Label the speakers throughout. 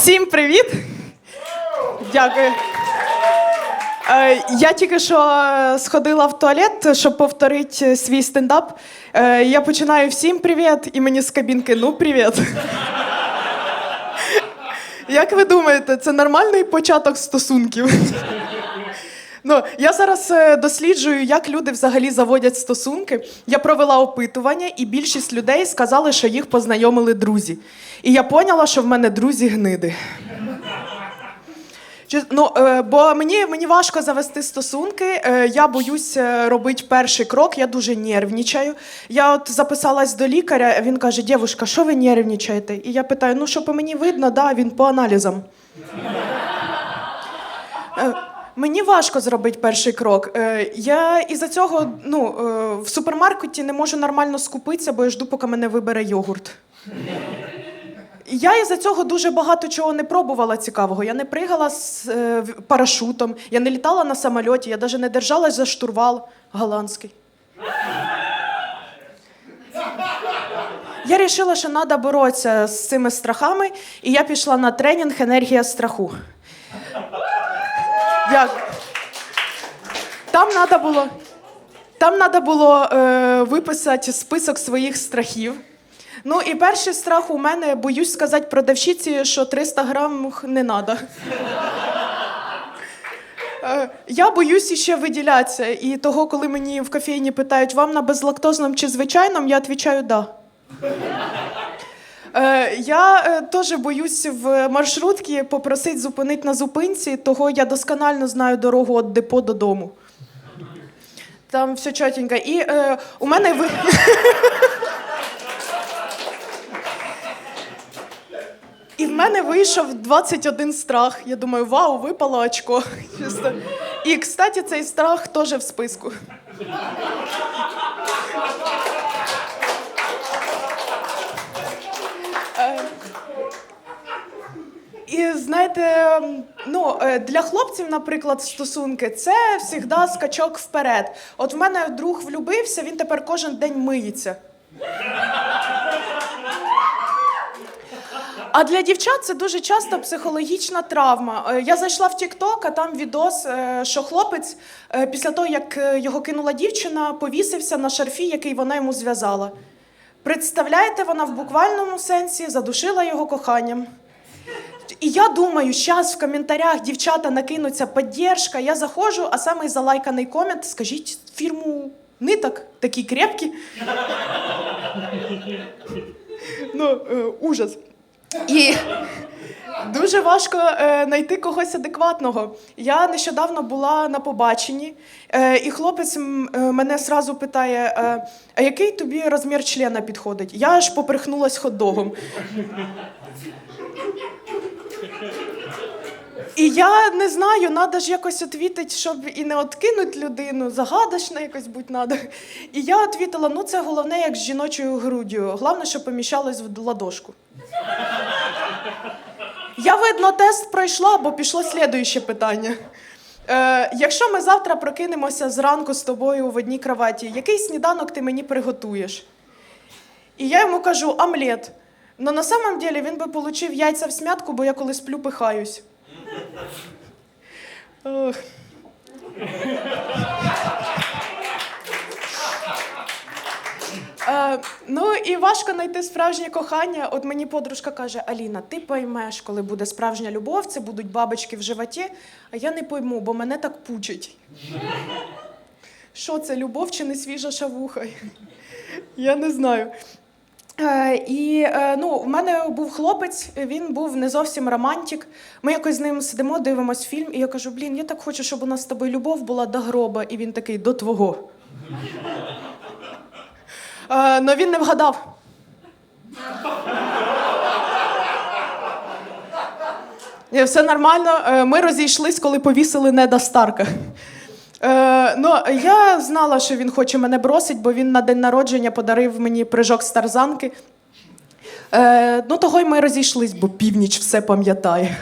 Speaker 1: Всім привіт! Дякую. Е, Я тільки що сходила в туалет, щоб повторити свій стендап. Е, Я починаю всім привіт, і мені з кабінки ну привіт. Як ви думаєте, це нормальний початок стосунків? Ну, я зараз е, досліджую, як люди взагалі заводять стосунки. Я провела опитування, і більшість людей сказали, що їх познайомили друзі. І я поняла, що в мене друзі гниди. Ну, е, бо мені, мені важко завести стосунки. Е, я боюсь е, робити перший крок, я дуже нервничаю. Я от записалась до лікаря, він каже: Дівушка, що ви нервничаєте? І я питаю: ну що по мені видно, да, він по аналізам. Мені важко зробити перший крок. Е, Я із-за цього ну, е, в супермаркеті не можу нормально скупитися, бо я жду, поки мене вибере йогурт. Я із-за цього дуже багато чого не пробувала цікавого. Я не пригала з е, парашутом, я не літала на самольоті, я навіть не держалась за штурвал голландський. Я вирішила, що треба боротися з цими страхами, і я пішла на тренінг енергія страху. Дякую. Там треба було, там надо було е, виписати список своїх страхів. Ну і перший страх у мене боюсь сказати продавщиці, що 300 грам не треба. Я боюсь іще виділятися. І того, коли мені в кофейні питають, вам на безлактозному чи звичайному, я відповідаю да. Е, Я е, теж боюсь в маршрутці попросити зупинити на зупинці, того я досконально знаю дорогу від депо додому. Там все чотенько. І е, у мене ви. І в мене вийшов 21 страх. Я думаю, вау, випало очко. І, кстати, цей страх теж в списку. І знаєте, ну е, для хлопців, наприклад, стосунки це завжди скачок вперед. От в мене друг влюбився, він тепер кожен день миється. А для дівчат це дуже часто психологічна травма. Е, Я зайшла в TikTok, а там відос, е, що хлопець після того, як його кинула дівчина, повісився на шарфі, який вона йому зв'язала. Представляєте, вона в буквальному сенсі задушила його коханням. І я думаю, зараз в коментарях дівчата накинуться підтримка, я заходжу, а самий залайканий комент, скажіть фірму ниток, такі крепкі. ну, е, ужас. І дуже важко е, знайти когось адекватного. Я нещодавно була на побаченні, е, і хлопець мене сразу питає: а який тобі розмір члена підходить? Я аж поперхнулась хот-догом. І я не знаю, треба ж якось відповідати, щоб і не откинути людину, загадочно якось будь треба. І я відповіла: ну це головне, як з жіночою груддю. Головне, щоб поміщалось в ладошку. Я, видно, тест пройшла, бо пішло слідуюче питання. Е, якщо ми завтра прокинемося зранку з тобою в одній кроваті, який сніданок ти мені приготуєш? І я йому кажу омлет. Но на самом деле він би отримав яйця в смятку, бо я коли сплю, пихаюсь. Ох. Е, ну і важко знайти справжнє кохання. От мені подружка каже: Аліна, ти поймеш, коли буде справжня любов, це будуть бабочки в животі, а я не пойму, бо мене так пучить. Що це, любов чи не свіжа шавуха? Я не знаю. Е, і е, ну, в мене був хлопець, він був не зовсім романтик. Ми якось з ним сидимо, дивимось фільм, і я кажу: блін, я так хочу, щоб у нас з тобою любов була до гроба. І він такий до твого. Е, но він не вгадав. Все нормально. Ми розійшлись, коли повісили Неда Старка. Е, ну, я знала, що він хоче мене бросить, бо він на день народження подарив мені прыжок з тарзанки. Е, ну, того й ми розійшлись, бо північ все пам'ятає.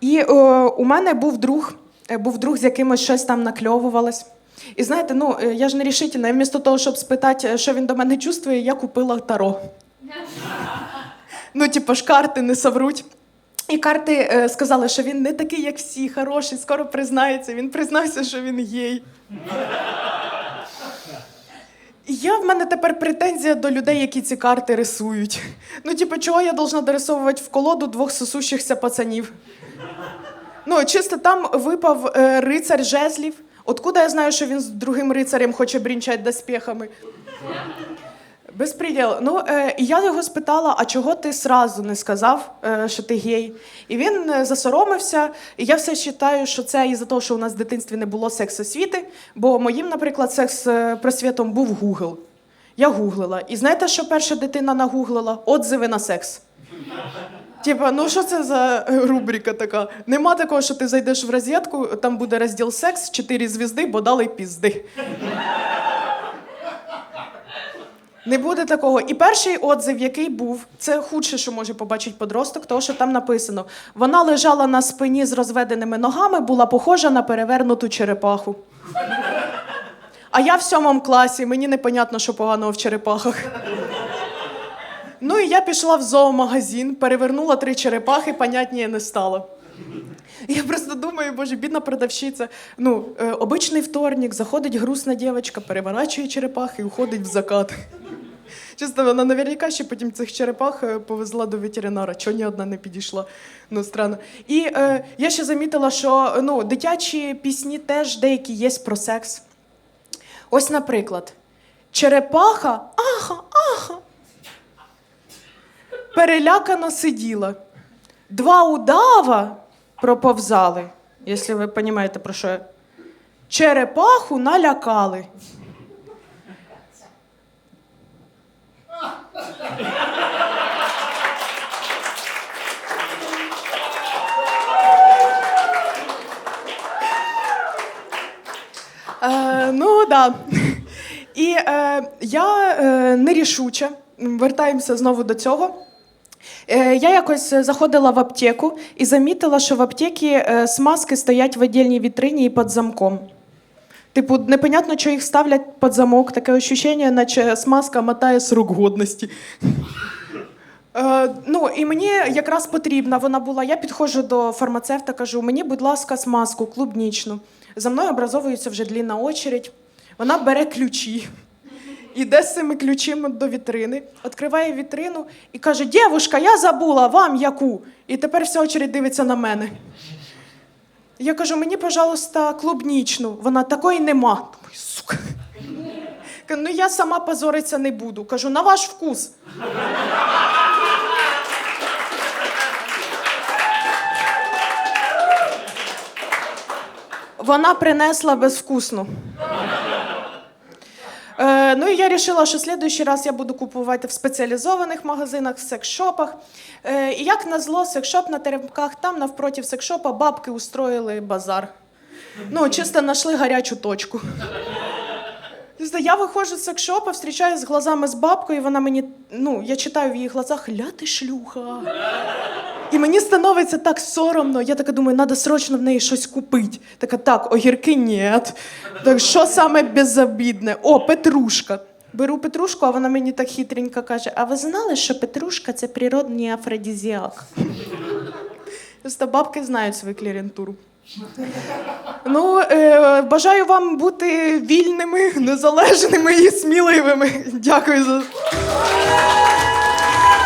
Speaker 1: І е, у мене був друг, е, був друг, з якимось щось там накльовувалось. І знаєте, ну е, я ж не рішительна. Вмісто того, щоб спитати, е, що він до мене чувствує, я купила таро. Ну, типу ж карти не совруть. І карти е, сказали, що він не такий, як всі, хороший, скоро признається. Він признався, що він гей. Я в мене тепер претензія до людей, які ці карти рисують. Ну, типу, чого я должна дорисовувати в колоду двох сосущихся пацанів? Ну, чисто там випав е, рицар жезлів. Откуда я знаю, що він з другим рицарем хоче брінчати доспіхами? Безпреділ. Ну, е, і я його спитала, а чого ти сразу не сказав, е, що ти гей? І він е, засоромився. І я все вважаю, що це із-за того, що у нас в дитинстві не було секс-освіти, бо моїм, наприклад, секс-просвітом був Google. Я гуглила. І знаєте, що перша дитина нагуглила? Отзиви на секс. Типа, ну що це за рубрика така? Нема такого, що ти зайдеш в розетку, там буде розділ секс, чотири звізди, бо дали пізди. Не буде такого. І перший отзив, який був, це худше, що може побачити подросток, тому що там написано: вона лежала на спині з розведеними ногами, була похожа на перевернуту черепаху. А я в сьомому класі, мені непонятно, що поганого в черепахах. Ну і я пішла в зоомагазин, перевернула три черепахи, понятніше не стало. Я просто думаю, боже, бідна продавщиця. Ну, е, обичний вторник, заходить грустна дівчинка, переворачує черепахи і уходить в закат. Чесно, вона наверняка ще потім цих черепах е, повезла до ветеринара, чого ні одна не підійшла. Ну, странно. І е, я ще замітила, що ну, дитячі пісні теж деякі є про секс. Ось, наприклад, черепаха, аха, аха, перелякано сиділа. Два удава проповзали, якщо ви розумієте, про що я. Черепаху налякали. Е, ну І е, я е, нерішуче, вертаємося знову до цього. Е, я якось заходила в аптеку і замітила, що в аптеці е, смазки стоять в віддільній вітрині і під замком. Типу, непонятно, що їх ставлять під замок, таке ощущення, наче смазка мотає срок годності. Е, ну, і мені якраз потрібна вона була. Я підходжу до фармацевта, кажу: мені, будь ласка, смазку клубнічну. За мною образовується вже длінна очередь. Вона бере ключі, іде з цими ключами до вітрини, відкриває вітрину і каже: Дівушка, я забула вам яку. І тепер вся очередь дивиться на мене. Я кажу, мені, пожалуйста, клубнічну. Вона такої нема. Сука. Ну я сама позоритися не буду. Кажу, на ваш вкус. Вона принесла безвкусну. Е, ну і я вирішила, що слідуючий раз я буду купувати в спеціалізованих магазинах, в секшопах. Е, і як назло, секшоп на теремках, там навпроти секшопа бабки устроїли базар. Ну, чисто знайшли гарячу точку. Я виходжу з секшопа, зустрічаюся з глазами з бабкою, і вона мені, ну, я читаю в її глазах ля ти шлюха. І мені становиться так соромно. Я така думаю, треба срочно в неї щось купити. Така, так, огірки ні. Так що саме безобідне? О, петрушка. Беру петрушку, а вона мені так хитренько каже: а ви знали, що петрушка це природний афродизіак? Просто бабки знають свою клієнтуру. Ну, е, бажаю вам бути вільними, незалежними і сміливими. Дякую за.